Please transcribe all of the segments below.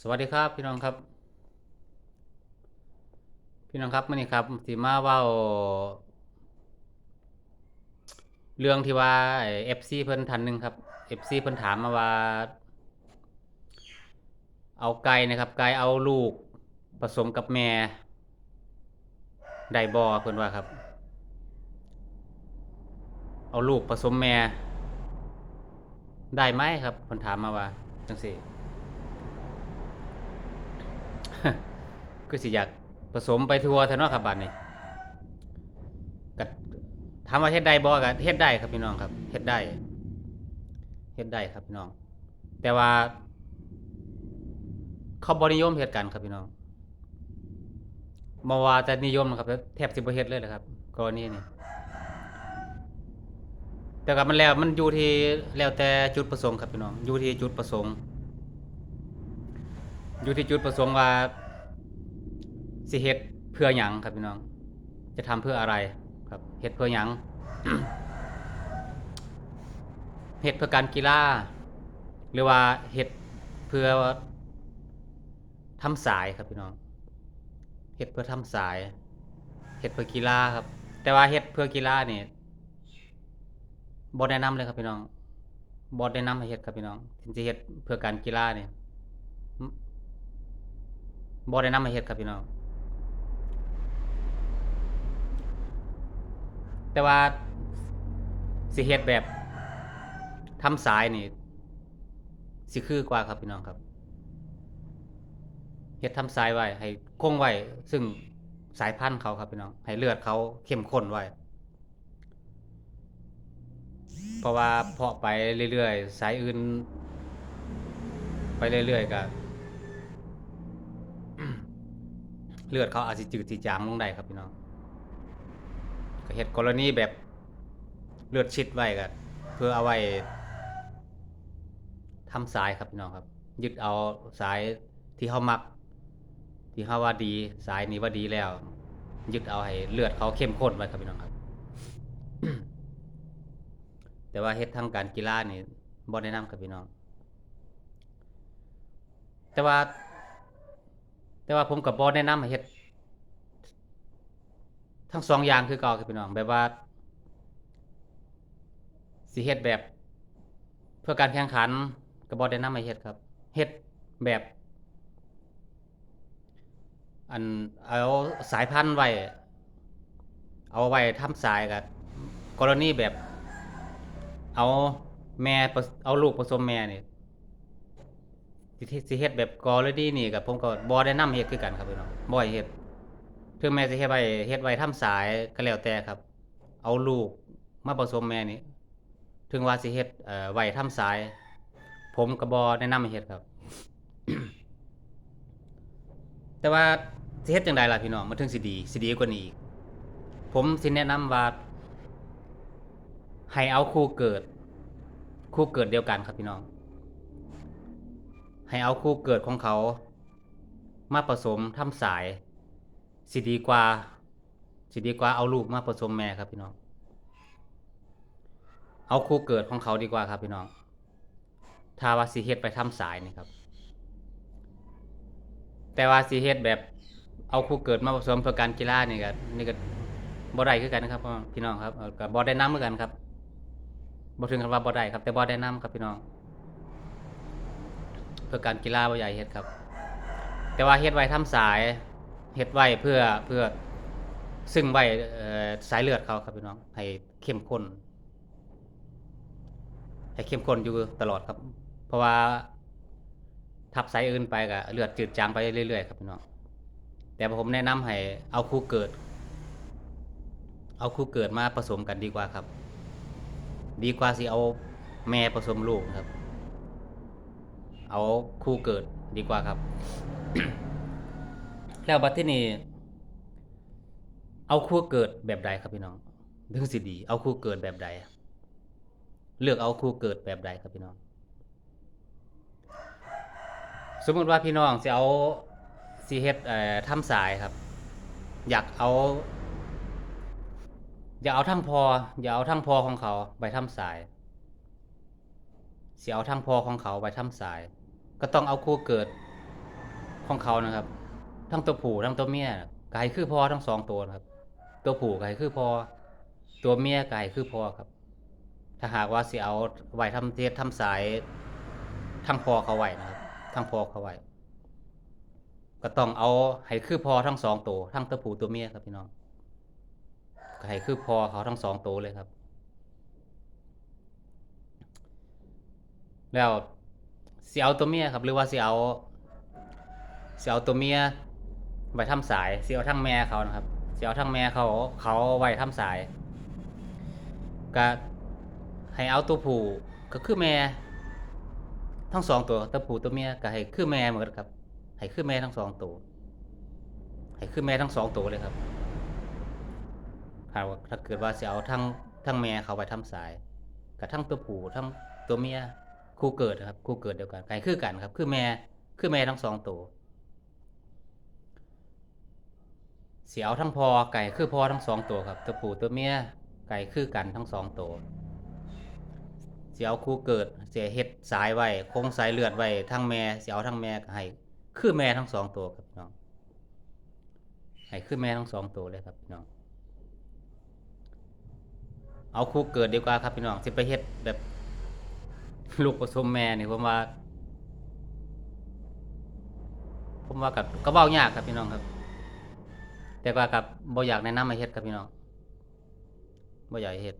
สวัสดีครับ พี่น้องครับ พี่น้องครับมื่อนี้ครับสิมาว่าเรื่องที่ว่าเอฟซีเพิ่นทันหนึ่งครับเอฟซีเพิ่นถามมาว่า เอาไก่นะครับ ไก่เอาลูกผสมกับแม่ได้บ่เพิ่นว่าครับ เอาลูกผสมแม่ได้ไหมครับเพิ่นถามมาว่าจังซี่ คือสิอยากผสมไปทัวร์เถอะเนาะครับบัดนี้ก็ถามว่าเฮ็ดได้บ่ก็เฮ็ดได้ครับพี่น้องครับเฮ็ดได้เฮ็ดได้ครับพี่น้อง แต่ว่าเขาบ่นิยมเฮ็ดกันครับพี่น้องบ่ว่าจะนิยมนะครับแทบสิบ่เฮ็ดเลยแหละครับกรณีนี้แต่ก็มันแล้วมันอยู่ที่แล้วแต่จุดประสงค์ครับพี่น้องอยู่ที่จุดประสงค์ อยู่ที่จุดประสงค์ว่า สิเฮ็ดเพื่อหยังครับพี่น้อง จะทำเพื่ออะไรครับเฮ็ดเพื่อหยังเฮ็ดเพื่อการกีฬาหรือว่าเฮ็ดเพื่อทำสายครับพี่น้องเฮ็ดเพื่อทำสายเฮ็ดเพื่อกีฬาครับ แต่ว่าเฮ็ดเพื่อกีฬานี่บ่แนะนำเลยครับพี่น้องบ่แนะนำให้เฮ็ดครับพี่น้องถึงจะเฮ็ดเพื่อการกีฬานี่บ่ได้นำมาเฮ็ดครับพี่น้อง แต่ว่าสิเฮ็ดแบบทำสายนี่ สิคือกว่าครับพี่น้องครับเฮ็ดทำสายไว้ ให้คงไว้ ซึ่งสายพันธุ์เขาครับพี่น้อง ให้เลือดเขาเข้มข้นไว้ เพราะว่าเพาะไปเรื่อยๆ สายอื่น ไปเรื่อยๆก็เลือดเขาอาจสิจืดจางลงได้ครับพี่น้อง ก็เฮ็ดกรณีแบบเลือดชิดไว้ก็เพื่อเอาไว้ทำสายครับพี่น้องครับ ยึดเอาสายที่เขามัก ที่เขาว่าดีสายนี้ว่าดีแล้ว ยึดเอาให้เลือดเขาเข้มข้นไว้ครับพี่น้องครับ แต่ว่าเฮ็ดทางการกีฬานี่บ่แนะนำครับพี่น้อง แต่ว่า แต่ว่าผมกับบอแนะนำให้เฮ็ด ทั้งสองอย่างคือเก่าครับพี่น้องแบบว่าสิเฮ็ดแบบ เพื่อการแข่งขันกับบอแนะนำให้เฮ็ดครับเฮ็ดแบบ อันเอาสายพันธุ์ไว้เอาไว้ทำสายกับกรณีแบบ เอาแม่เอาลูกผสมแม่นี่สิเฮ็ดสิเฮดแบบกอเลยดีนี่กับผมก็บ่ได้นำเฮ็ดคือกันครับพี่น้องบ่ให้เฮ็ด ถึงแม้สิเฮ็ดไว้เฮ็ดไว้ทำสายก็แล้วแต่ครับ เอาลูกมาผสมแม่นี่ถึงว่าสิเฮ็ดเอ่อไว้ทำสาย ผมก็บ่แนะนำให้เฮ็ดครับ แต่ว่าสิเฮ็ดจังไดล่ะพี่น้องมันถึงสิดีสิดีกว่านี้อีกผมสิแนะนำว่าให้เอาคู่เกิด คู่เกิดเดียวกันครับพี่น้อง ให้เอาคู่เกิดของเขา มาผสมทำสาย สิดีกว่า สิดีกว่าเอาลูกมาผสมแม่ครับพี่น้อง เอาคู่เกิดของเขาดีกว่าครับพี่น้องถ้าว่าสิเฮ็ดไปทำสายนี่ครับ แต่ว่าสิเฮ็ดแบบเอาคู่เกิดมาผสมเพื่อการกีฬานี่ก็นี่ก็บ่ได้คือกันนะครับพี่น้องครับเอ่อก็บ่ได้นํเหมือนกันครับบ่ถึงกับว่าบ่ได้ครับ แต่บ่ได้นํครับพี่น้อง เพื่อการกีฬาบ่ใหญ่เฮ็ดครับ แต่ว่าเฮ็ดไว้ทำสาย เฮ็ดไว้เพื่อเพื่อซึ่งไว้สายเลือดเขาครับพี่น้อง ให้เข้มข้น ให้เข้มข้นอยู่ตลอดครับ เพราะว่าทับสายอื่นไปก็เลือดจืดจางไปเรื่อยๆครับพี่น้องแต่ผมแนะนำให้เอาคู่เกิด เอาคู่เกิดมาผสมกันดีกว่าครับ ดีกว่าสิเอาแม่ผสมลูกครับ เอาคู่เกิดดีกว่าครับ แล้วบัดที่นี่เอาคู่เกิดแบบใดครับพี่น้องถึงสิดี เอาคู่เกิดแบบใด เลือกเอาคู่เกิดแบบใดครับพี่น้อง สมมติว่าพี่น้องสิเอาสิเฮ็ดเอ่อทำสายครับ อยากเอาอย่าเอาทั้งพอ อย่าเอาทั้งพอของเขาไปทำสายสิเอาทั้งพอของเขาไปทำสาย ก็ต้องเอาคู่เกิดของเขานะครับ ทั้งตัวผู้ทั้งตัวเมียกายคือพอทั้งสองตัวครับ ตัวผู้กายคือพอตัวเมียกายคือพอครับ ถ้าหากว่าสิเอาไว้ทำเทศทำสายทั้งพอเขาไว้นะครับทั้งพอเขาไว้ก็ต้องเอาให้คือพอทั้งสองตัวทั้งตัวผู้ตัวเมียครับพี่น้องก็ให้คือพอเขาทั้งสองตัวเลยครับ แล้วสิเอาตัวเมียครับ หรือว่าสิเอาสิเอาตัวเมีย ไว้ทำสายเสิเอาทั้งแม่เขานะครับเสิเอาทั้งแม่เขาเขาไว้ทำสายก็ให้เอาตัวผู้ก็คือแม่ ทั้งสองตัวตัวผู้ตัวเมียก็ให้คือแม่เหมือนกันครับ ให้คือแม่ทั้งสองตัวให้คือแม่ทั้งสองตัวเลยครับถ้าว่าถ้าเกิดว่าจะเอาทั้งทั้งแม่เขาไปทำสายกับทั้งตัวผู้ทั้งตัวเมียคู่เกิดครับคู่เกิดเดียวกันไก่คือกันครับ คือแม่คือแม่ทั้งสองตัว เสียเอาทั้งพอไก่คือพอทั้งสองตัวครับ ตัวผู้ตัวเมียไก่คือกันทั้งสองตัวเสียเอาคู่เกิดเสียเฮ็ดสายไว้โค้งสายเลือดไว้ทั้งแม่เสียเอาทั้งแม่ก็ให้คือแม่ทั้งสองตัวครับน้องให้คือแม่ทั้งสองตัวเลยครับพี่น้องเอาคู่เกิดดีกว่าครับพี่น้องสิไปเฮ็ดแบบลูกผสมแม่นี่ผมว่า ผมว่ากับก็เว้ายากครับพี่น้องครับ แต่ว่ากับบ่อยากแนะนำให้เฮ็ดครับพี่น้องบ่อยากเฮ็ด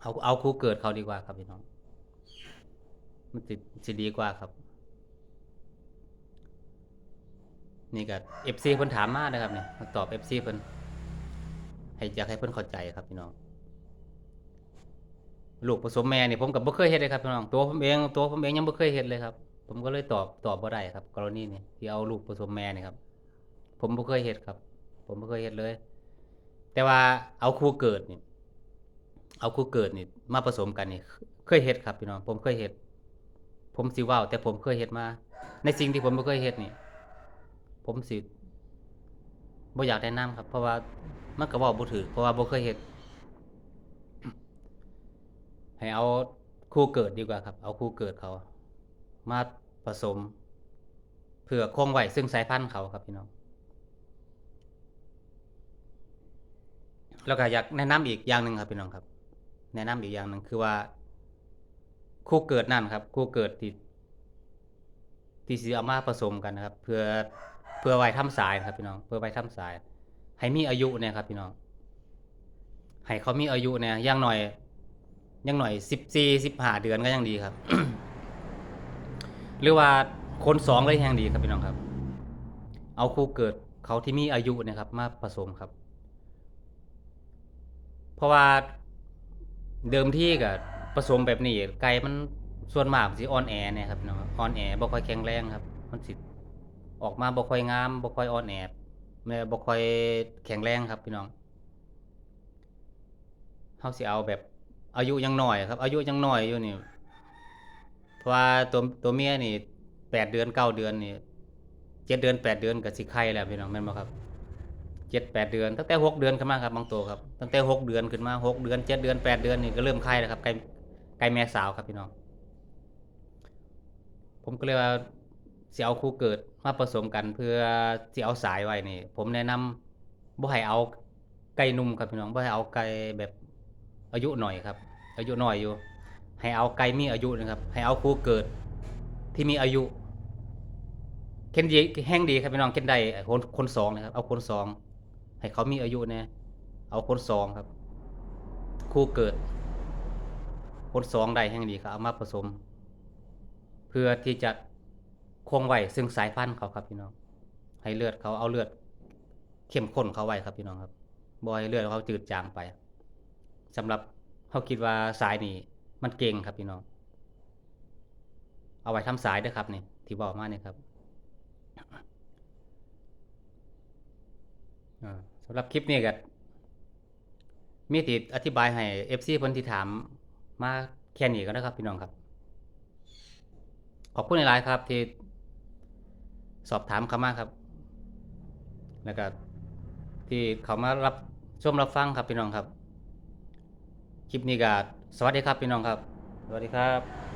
เอาเอาคู่เกิดเขาดีกว่าครับพี่น้อง มันสิสิดีกว่าครับ นี่ก็ FC เพิ่นถามมานะครับเนี่ยมาตอบ FC เพิ่นให้อยากให้เพิ่นเข้าใจครับพี่น้องลูกผสมแม่นี่ผมก็บ่เคยเฮ็ดเลยครับพี่น้องตัวผมเองตัวผมเองยังบ่เคยเฮ็ดเลยครับ ผมก็เลยตอบตอบบ่ได้ครับ กรณีนี้ที่เอาลูกผสมแม่นี่ครับ ผมบ่เคยเฮ็ดครับ ผมบ่เคยเฮ็ดเลย แต่ว่าเอาคู่เกิดนี่เอาคู่เกิดนี่มาผสมกันนี่เคยเฮ็ดครับพี่น้องผมเคยเฮ็ดผมสิเว้าแต่ผมเคยเฮ็ดมา ในสิ่งที่ผมบ่เคยเฮ็ดนี่ ผมสิบ่อยากแนะนำครับ เพราะว่ามันก็เว้าบ่ถูกเพราะว่าบ่เคยเฮ็ดให้เอาคู่เกิดดีกว่าครับ เอาคู่เกิดเขา มาผสมเพื่อคงไหวซึ่งสายพันธุ์เขาครับพี่น้อง แล้วก็อยากแนะนำอีกอย่างหนึ่งครับพี่น้องครับ แนะนำอีกอย่างหนึ่งคือว่า คู่เกิดนั่นครับ คู่เกิดที่ที่สิเอามาผสมกันนะครับ เพื่อเพื่อไว้ทำสายนะครับพี่น้อง เพื่อไว้ทำสาย ให้มีอายุเนี่ยครับ พี่น้อง ให้เขามีอายุเนี่ยย่างหน่อยย่างหน่อยสิบสี่สิบห้าเดือนก็ยังดีครับ หรือว่าคนสองก็ยังดีครับพี่น้องครับ เอาคู่เกิดเขาที่มีอายุเนะครับ มาผสมครับ เพราะว่าเดิมที่กับผสมแบบนี้ไก่มันส่วนมากสิอ่อนแอเนี่ยครับพี่น้องอ่อนแอบ่ค่อยแข็งแรงครับ มันสิออกมาบ่ค่อยงามบ่ค่อยอ่อนแอแม่บ่ค่อยแข็งแรงครับพี่น้องเฮาสิเอาแบบอายุยังน้อยครับ อายุยังน้อยอยู่นี่เพราะว่าตัวตัวเมียนี่แปดเดือนเก้าเดือนนี่เจ็ดเดือนแปดเดือนก็สิไข่แล้วพี่น้องแม่นบ่ครับ เจ็ดแปดเดือน ตั้งแต่หกเดือนขึ้นมาครับบางตัวครับตั้งแต่หกเดือนขึ้นมาหกเดือนเจ็ดเดือนแปดเดือนนี่ก็เริ่มไข่แล้วครับไก่ไก่แม่สาวครับพี่น้อง ผมก็เลยว่าเสิเอาคู่เกิดมาผสมกันเพื่อเสิเอาสายไว้นี่ ผมแนะนำบ่ให้เอาไก่นุ่มครับพี่น้องบ่ให้เอาไก่แบบอายุหน่อยครับ อายุหน้อยอยู่ ให้เอาไก่มีอายุนะครับ ให้เอาคู่เกิดที่มีอายุเค้นดีแห้งดีครับพี่น้องเค้นได้คนคนสองนะครับเอาคนสอง ให้เขามีอายุเนี่ยเอาคนสองครับ คู่เกิด คนสองได้แห้งดีครับเอามาผสม เพื่อที่จะคงไว้ซึ่งสายพันธุ์เขาครับพี่น้อง ให้เลือดเขาเอาเลือด เข้มข้นเขาไว้ครับพี่น้องครับบ่ให้เลือดเขาจืดจางไปสำหรับเขาคิดว่าสายนี่มันเก่งครับพี่น้อง เอาไว้ทำสายด้วยครับนี่ที่บอกมาเนี่ยครับ สำหรับคลิปนี้ก็มีติดอธิบายให้ FC เพิ่นที่ถามมาแค่นี้ก็นะครับพี่น้องครับ ขอบคุณหลายครับ ที่สอบถามเข้ามาครับ แล้วก็ที่เขามารับชมรับฟังครับพี่น้องครับ คลิปนี้ก็สวัสดีครับพี่น้องครับ สวัสดีครับ